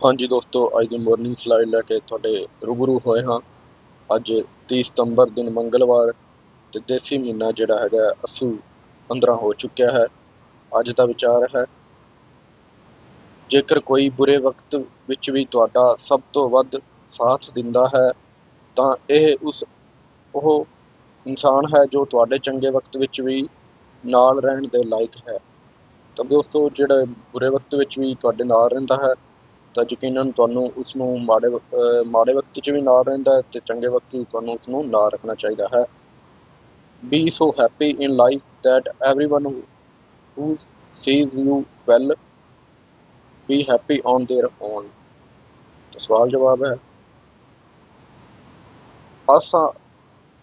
ਹਾਂਜੀ ਦੋਸਤੋ, ਅੱਜ ਦੀ ਮਾਰਨਿੰਗ ਸਲਾਈਡ ਲੈ ਕੇ ਤੁਹਾਡੇ ਰੂਬਰੂ ਹੋਏ ਹਾਂ। ਅੱਜ 30 ਸਤੰਬਰ ਦਿਨ ਮੰਗਲਵਾਰ ਤੇ ਦੇਸੀ ਮਹੀਨਾ ਜਿਹੜਾ ਹੈਗਾ, ਅਸੂ 15 ਹੋ ਚੁੱਕਿਆ ਹੈ। ਅੱਜ ਦਾ ਵਿਚਾਰ ਹੈ, ਜੇਕਰ ਕੋਈ ਬੁਰੇ ਵਕਤ ਵਿੱਚ ਵੀ ਤੁਹਾਡਾ ਸਭ ਤੋਂ ਵੱਧ ਸਾਥ ਦਿੰਦਾ ਹੈ, ਤਾਂ ਇਹ ਉਸ, ਉਹ ਇਨਸਾਨ ਹੈ ਜੋ ਤੁਹਾਡੇ ਚੰਗੇ ਵਕਤ ਵਿੱਚ ਵੀ ਨਾਲ ਰਹਿਣ ਦੇ ਲਾਇਕ ਹੈ। ਤਾਂ ਦੋਸਤੋ, ਜਿਹੜਾ ਬੁਰੇ ਵਕਤ ਵਿੱਚ ਵੀ ਤੁਹਾਡੇ ਨਾਲ ਰਹਿੰਦਾ ਹੈ ਤਾਂ ਯਕੀਨਨ ਤੁਹਾਨੂੰ ਉਸ ਨੂੰ ਮਾੜੇ ਮਾੜੇ ਵਕਤ 'ਚ ਵੀ ਨਾਲ ਰਹਿੰਦਾ ਹੈ ਤੇ ਚੰਗੇ ਵਕਤ ਵੀ ਤੁਹਾਨੂੰ ਉਸ ਨੂੰ ਨਾਲ ਰੱਖਣਾ ਚਾਹੀਦਾ ਹੈ। Be so happy in life that everyone who who sees you well, be happy on their own ਤਾਂ ਸਵਾਲ ਜਵਾਬ ਹੈ, ਆਸਾ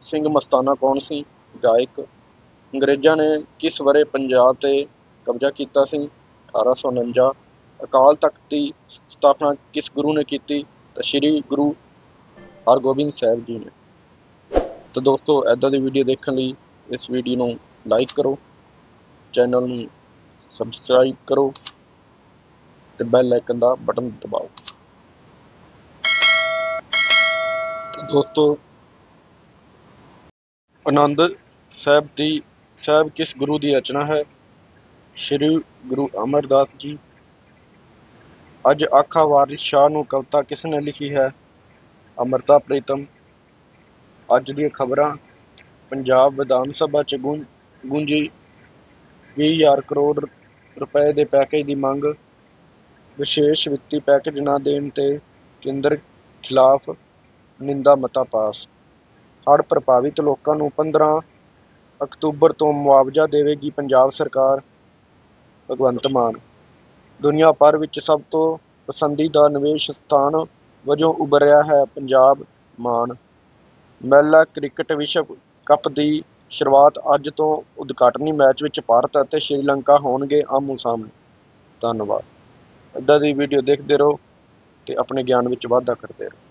ਸਿੰਘ ਮਸਤਾਨਾ ਕੌਣ ਸੀ? ਗਾਇਕ, ਅੰਗਰੇਜ਼ਾਂ ਨੇ ਕਿਸ ਵਰੇ ਪੰਜਾਬ ਤੇ ਕਬਜ਼ਾ ਕੀਤਾ ਸੀ? 1849 ਅਕਾਲ ਤਖਤ ਦੀ ਸਥਾਪਨਾ ਕਿਸ ਗੁਰੂ ਨੇ ਕੀਤੀ? ਤਾਂ ਸ੍ਰੀ ਗੁਰੂ ਹਰਗੋਬਿੰਦ ਸਾਹਿਬ ਜੀ ਨੇ। ਤਾਂ ਦੋਸਤੋ ਐਦਾਂ ਦੀ ਵੀਡੀਓ ਦੇਖਣ ਲਈ ਇਸ ਵੀਡੀਓ ਨੂੰ ਲਾਈਕ ਕਰੋ। ਚੈਨਲ ਨੂੰ ਸਬਸਕ੍ਰਾਈਬ ਕਰੋ ਤੇ ਬੈਲ ਆਈਕਨ ਦਾ ਬਟਨ ਦਬਾਓ। ਦੋਸਤੋ, ਆਨੰਦ ਸਾਹਿਬ ਦੀ, ਸਾਹਿਬ ਕਿਸ ਗੁਰੂ ਦੀ ਰਚਨਾ ਹੈ? ਸ਼੍ਰੀ ਗੁਰੂ ਅਮਰਦਾਸ ਜੀ ਅੱਜ ਆਖਾ ਵਾਰਿਸ ਸ਼ਾਹ ਨੂੰ ਕਵਿਤਾ ਕਿਸ ਨੇ ਲਿਖੀ ਹੈ? ਅਮਰਤਾ ਪ੍ਰੀਤਮ। ਅੱਜ ਦੀਆਂ ਖਬਰਾਂ। ਪੰਜਾਬ ਵਿਧਾਨ ਸਭਾ ਚ ਗੂੰ, ਗੂੰਜੀ 20000 ਕਰੋੜ ਰੁਪਏ ਦੇ ਪੈਕੇਜ ਦੀ ਮੰਗ। ਵਿਸ਼ੇਸ਼ ਵਿੱਤੀ ਪੈਕੇਜ ਨਾ ਦੇਣ ਤੇ ਕੇਂਦਰ ਖਿਲਾਫ ਨਿੰਦਾ ਮਤਾ ਪਾਸ। ਹੜ੍ਹ ਪ੍ਰਭਾਵਿਤ ਲੋਕਾਂ ਨੂੰ 15 ਅਕਤੂਬਰ ਤੋਂ ਮੁਆਵਜ਼ਾ ਦੇਵੇਗੀ ਪੰਜਾਬ ਸਰਕਾਰ। ਭਗਵੰਤ ਮਾਨ ਦੁਨੀਆ ਭਰ ਵਿੱਚ ਸਭ ਤੋਂ ਪਸੰਦੀਦਾ ਨਿਵੇਸ਼ ਸਥਾਨ ਵਜੋਂ ਉਭਰਿਆ ਹੈ ਪੰਜਾਬ ਮਾਣ ਮਹਿਲਾ ਕ੍ਰਿਕਟ ਵਿਸ਼ਵ ਕੱਪ ਦੀ ਸ਼ੁਰੂਆਤ ਅੱਜ ਤੋਂ ਉਦਘਾਟਨੀ ਮੈਚ ਵਿੱਚ ਭਾਰਤ ਅਤੇ ਸ਼੍ਰੀਲੰਕਾ ਹੋਣਗੇ ਆਮੋ ਸਾਹਮਣੇ। ਧੰਨਵਾਦ। ਇੱਦਾਂ ਦੀ ਵੀਡੀਓ ਦੇਖਦੇ ਰਹੋ ਤੇ ਆਪਣੇ ਗਿਆਨ ਵਿੱਚ ਵਾਧਾ ਕਰਦੇ ਰਹੋ।